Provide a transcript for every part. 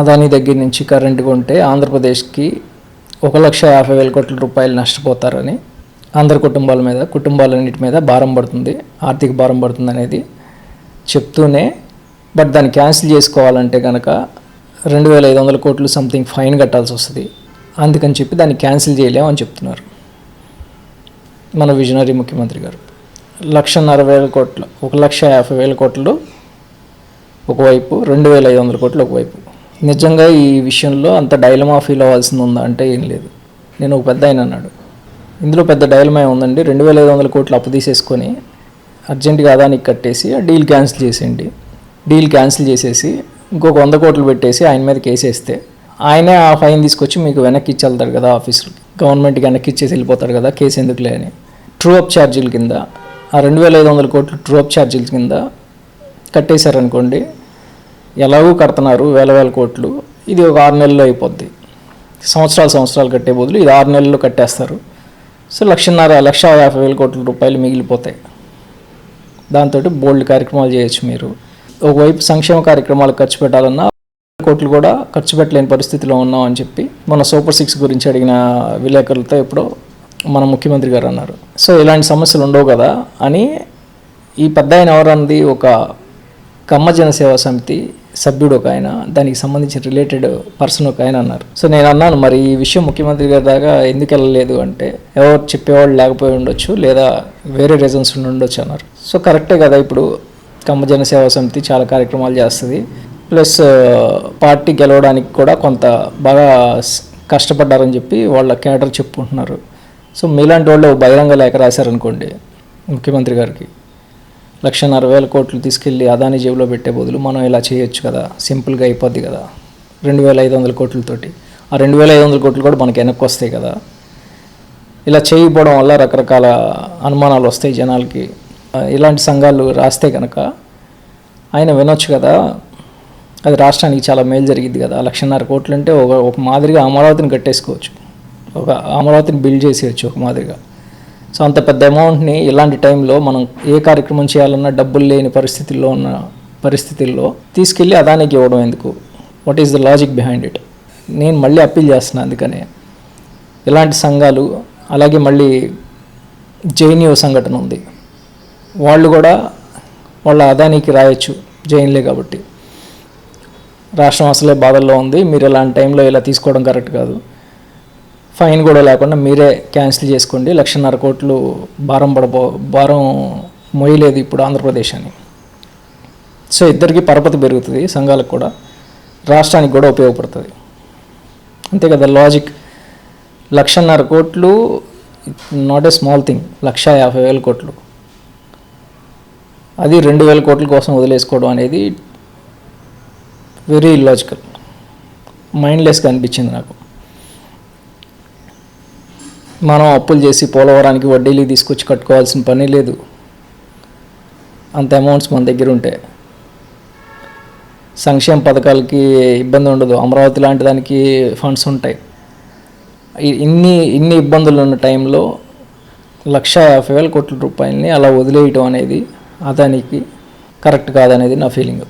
అదాని దగ్గర నుంచి కరెంటు కొంటే ఆంధ్రప్రదేశ్కి ఒక లక్ష యాభై వేల కోట్ల రూపాయలు నష్టపోతారని అందరి కుటుంబాల మీద కుటుంబాలన్నిటి మీద భారం పడుతుంది ఆర్థిక భారం పడుతుంది అనేది చెప్తూనే బట్ దాన్ని క్యాన్సిల్ చేసుకోవాలంటే కనుక రెండు వేల ఐదు వందల కోట్లు సంథింగ్ ఫైన్ కట్టాల్సి వస్తుంది. అందుకని చెప్పి దాన్ని క్యాన్సిల్ చేయలేము అని చెప్తున్నారు. మన విజనరీ ముఖ్యమంత్రి గారు. లక్షన్నర వేల కోట్లు ఒక లక్ష యాభై వేల కోట్లు ఒకవైపు రెండు వేల ఐదు వందల కోట్లు ఒకవైపు. నిజంగా ఈ విషయంలో అంత డైలమా ఫీల్ అవ్వాల్సింది ఉందా అంటే ఏం లేదు. నేను ఒక పెద్ద ఆయన అన్నాడు. ఇందులో పెద్ద డైలమా ఉందండి రెండు వేల ఐదు వందల కోట్లు అప్పు తీసేసుకొని అర్జెంటుగా అదానికి కట్టేసి ఆ డీల్ క్యాన్సిల్ చేసేయండి. డీల్ క్యాన్సిల్ చేసేసి ఇంకొక వంద కోట్లు పెట్టేసి ఆయన మీద కేసేస్తే ఆయనే ఆ ఫైన్ తీసుకొచ్చి మీకు వెనక్కి ఇచ్చి వెళ్తాడు కదా ఆఫీసులకి గవర్నమెంట్కి వెనక్కి ఇచ్చేసి వెళ్ళిపోతాడు కదా కేసు ఎందుకులే అని. ట్రూ అప్ ఛార్జీల కింద ఆ రెండు వేల ఐదు వందల కోట్లు ట్రూ అప్ ఛార్జీల కింద కట్టేశారనుకోండి ఎలాగూ కడుతున్నారు వేల వేల కోట్లు. ఇది ఒక ఆరు నెలల్లో అయిపోద్ది. సంవత్సరాలు సంవత్సరాలు కట్టే బదులు ఇది ఆరు నెలల్లో కట్టేస్తారు. సో లక్షన్నర లక్ష యాభై వేల కోట్ల రూపాయలు మిగిలిపోతాయి. దాంతో బోల్డ్ కార్యక్రమాలు చేయొచ్చు మీరు. ఒకవైపు సంక్షేమ కార్యక్రమాలు ఖర్చు పెట్టాలన్నా కోట్లు కూడా ఖర్చు పెట్టలేని పరిస్థితిలో ఉన్నాం అని చెప్పి మన సూపర్ సిక్స్ గురించి అడిగిన విలేకరులతో ఎప్పుడో మన ముఖ్యమంత్రి గారు అన్నారు. సో ఇలాంటి సమస్యలు ఉండవు కదా అని ఈ పెద్ద ఆయన ఎవరన్నది ఒక కమ్మ జనసేవా సమితి సభ్యుడు ఒక ఆయన దానికి సంబంధించిన రిలేటెడ్ పర్సన్ ఒక ఆయన అన్నారు. సో నేను అన్నాను మరి ఈ విషయం ముఖ్యమంత్రి గారి దాకా ఎందుకు వెళ్ళలేదు అంటే ఎవరు చెప్పేవాళ్ళు లేకపోయి ఉండొచ్చు లేదా వేరే రీజన్స్ ఉండి ఉండొచ్చు అన్నారు. సో కరెక్టే కదా ఇప్పుడు కమ్మ జనసేవా సమితి చాలా కార్యక్రమాలు చేస్తుంది. ప్లస్ పార్టీ గెలవడానికి కూడా కొంత బాగా కష్టపడ్డారని చెప్పి వాళ్ళ క్యాడర్ చెప్పుకుంటున్నారు. సో మీలాంటి వాళ్ళు బహిరంగ లేఖ రాశారనుకోండి ముఖ్యమంత్రి గారికి. లక్షన్నర వేల కోట్లు తీసుకెళ్ళి అదాని జేబులో పెట్టే బదులు మనం ఇలా చేయొచ్చు కదా. సింపుల్గా అయిపోద్ది కదా. రెండు వేల ఐదు వందల కోట్లతోటి. ఆ రెండు వేల ఐదు వందల కోట్లు కూడా మనకి వెనక్కి వస్తాయి కదా. ఇలా చేయకపోవడం వల్ల రకరకాల అనుమానాలు వస్తాయి జనాలకి. ఇలాంటి సంఘాలు రాస్తే కనుక ఆయన వినొచ్చు కదా. అది రాష్ట్రానికి చాలా మేలు జరిగింది కదా. లక్షన్నర కోట్లు అంటే ఒక ఒక మాదిరిగా అమరావతిని కట్టేసుకోవచ్చు. ఒక అమరావతిని బిల్డ్ చేసేయచ్చు ఒక మాదిరిగా. సో అంత పెద్ద అమౌంట్ని ఇలాంటి టైంలో మనం ఏ కార్యక్రమం చేయాలన్నా డబ్బులు లేని పరిస్థితుల్లో ఉన్న పరిస్థితుల్లో తీసుకెళ్ళి అదానికి ఇవ్వడం ఎందుకు? What is the logic behind it నేను మళ్ళీ అప్పీల్ చేస్తున్నాను అందుకనే. ఇలాంటి సంఘాలు అలాగే మళ్ళీ జైన్యూ సంఘటన ఉంది. వాళ్ళు కూడా వాళ్ళ అదానికి రాయొచ్చు జైన్లే కాబట్టి. రాష్ట్రం అసలే బాధల్లో ఉంది మీరు ఇలాంటి టైంలో ఇలా తీసుకోవడం కరెక్ట్ కాదు. ఫైన్ కూడా లేకుండా మీరే క్యాన్సిల్ చేసుకోండి. లక్షన్నర కోట్లు భారం పడబో భారం మోయలేదు ఇప్పుడు ఆంధ్రప్రదేశ్ అని సో ఇద్దరికి పరపతి పెరుగుతుంది సంఘాలకు కూడా. రాష్ట్రానికి కూడా ఉపయోగపడుతుంది. అంతే కదా లాజిక్. లక్షన్నర కోట్లు నాట్ ఏ స్మాల్ థింగ్ లక్ష యాభై వేల కోట్లు. అది రెండు వేల కోట్ల కోసం వదిలేసుకోవడం అనేది వెరీ ఇల్లాజికల్. మైండ్లెస్గా అనిపించింది నాకు. మనం అప్పులు చేసి పోలవరానికి వడ్డీలు తీసుకొచ్చి కట్టుకోవాల్సిన పని లేదు. అంత అమౌంట్స్ మన దగ్గర ఉంటే. సంక్షేమ పథకాలకి ఇబ్బంది ఉండదు. అమరావతి లాంటి దానికి ఫండ్స్ ఉంటాయి. ఇన్ని ఇన్ని ఇబ్బందులు ఉన్న టైంలో లక్ష యాభై వేల కోట్ల రూపాయలని అలా వదిలేయటం అనేది అతనికి కరెక్ట్ కాదనేది నా ఫీలింగ్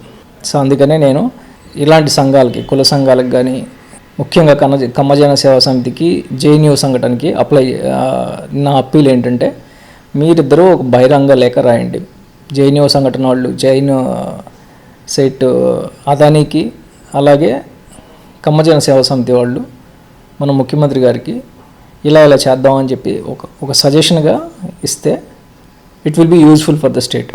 సో అందుకనే నేను ఇలాంటి సంఘాలకి కుల సంఘాలకు కానీ ముఖ్యంగా కన్న కమ్మజన సేవా సమితికి జేఎన్యూ సంఘటనకి అప్లై నా అప్పీల్ ఏంటంటే మీరిద్దరూ ఒక బహిరంగ లేఖ రాయండి. జేఎన్యూ సంఘటన వాళ్ళు జైన్ సైట్ అదానికి అలాగే కమ్మజన సేవా సమితి వాళ్ళు మన ముఖ్యమంత్రి గారికి ఇలా ఇలా చేద్దామని చెప్పి ఒక ఒక సజెషన్గా ఇస్తే it will be useful for the state